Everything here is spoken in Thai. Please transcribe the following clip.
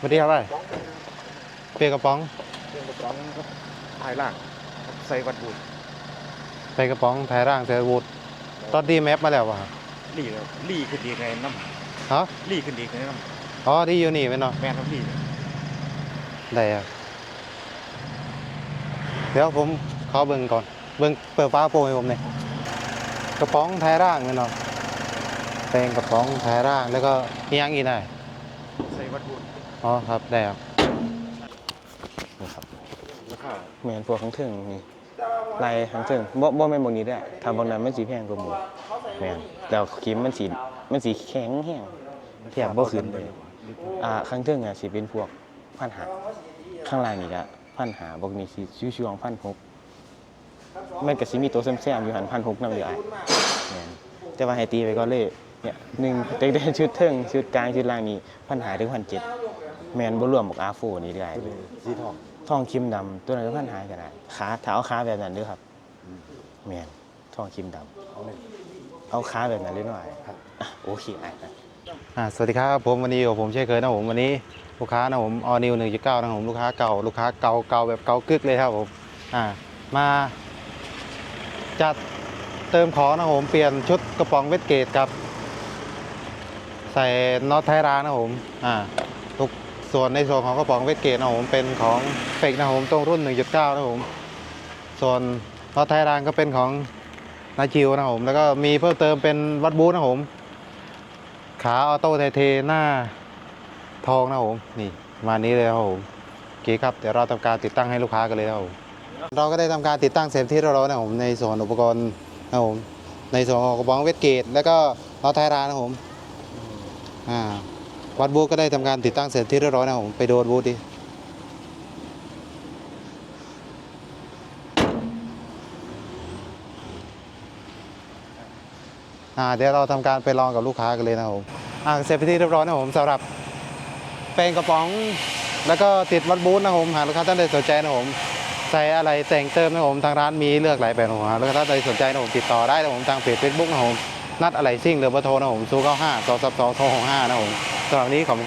สวัสดีครับไอ้เปียกระป๋องเครื่องกระป๋องครับภายล่างครับใส่วัดบุญใส่กระป๋องถ่ายร่างเซอร์วูดตอนดีแมปมาแล้ววะครับลี่ครับลี่ขึ้นดีไงน้ฮะำลี่ขึ้นดีไงน้อ๋อดีอยู่นี่ไหมเนาะำแมนครับลี่ได้ครับเดี๋ยวผมขอเบิ่งก่อน เบิ่งเปิดฟ้าโปรให้ผมหน่อยกระป๋องถ่ายร่างไหมเนาะแปลงกระป๋องถ่ายร่างแล้วก็มียังอีกได้ใส่วัดบุญ อ๋อครับได้ครับนี่ครับราคาแมนพวกข้งเทิงนี่ลายข้างเทิงบ่บ่แม่นบางนี้ได้อถ้าบางนั้นมันสีแพงกว่าหมูแมนแล้วครีมมันสีมันสีแข็งแห้งเทียบบ่ขึ้นเลยอ่าข้างเทิงอะสิเป็นพวกพันหาข้างล่างนี่ก็พันหาบางนี้สิอยู่ช่วงพันหกมันก็สิมีตัวแซมๆอยู่หันพันหกนำอยู่อ้ายแม่นแต่ว่าให้ตีไปก็เลยเนี่ยหนึ่งเต็มๆชุดเทิงชุดกลางชุดล่างนี่พันหาถึงพันเจ็ด แมนบ่รวมบอกอาโฟนี่ได้สีทองทองคิมดำตัวนั้นก็พันหายกันได้ขาถ้าเอาขาแบบนั้นเด้วยครับแมนทองคิมดเอาหนึ่งำเอาขาแบบนั้นเลยหน่อยครับ อะโอเคอะอะอ่าสวัสดีครับผมวันนี้อยู่กับผมเช่นเคยนะผมวันนี้ลูกค้านะผมออนิวหนึ่งจุดเก้านะผมลูกค้าเก่าลูกค้าเก่าเก่าแบบเก่ากึกเลยครับผมอ่ามาจัดเติมของนะผมเปลี่ยนชุดกระป๋องเวทเกตกับ ใส่น็อตไทยรานะผมอ่าทุก ส่วนในส่วนของกระป๋องเวทเกตนะผมเป็นของเฟกนะผมตรงรุ่น 1.9 นะผมส่วนน็อตไทยรางก็เป็นของนาจิวนะผมแล้วก็มีเพิ่มเติมเป็นวัดบูนะผมขาออโต้ไทเทหน้าทองนะผมนี่มานี้เลยครับผมโอเคครับเดี๋ยวเราทำการติดตั้งให้ลูกค้ากันเลยนะครับผมเราก็ได้ทำการติดตั้งเสร็จที่เรียบร้อยนะผมในส่วนอุปกรณ์นะผมในส่วนของกระบอกเวทเกต แล้วก็ล้อไทยรางนะผมอ่า วัดบูธก็ได้ทำการติดตั้งเสร็จที่เรียบร้อยนะผมไปดูวัดบูธดิอ่าเดี๋ยวเราทำการไปลองกับลูกค้ากันเลยนะผมอ่าเสร็จไปที่เรียบร้อยนะผมสำหรับแปลงกระป๋อง แล้วก็ติดวัดบูธนะผมหากลูกค้าท่านใดสนใจนะผมใส่อะไรแต่งเติมนะผมทางร้านมีเลือกหลายแบบนะผมหากลูกค้าท่านใดสนใจนะผมติดต่อได้นะผมทางเพจเฟซบุ๊กนะผมนัดอะไรซิ่งหรือเบอร์โทรนะผมศูนย์เก้าห้าสองสามสองสองหกห้านะผม สำหรับนี้ขอบคุณ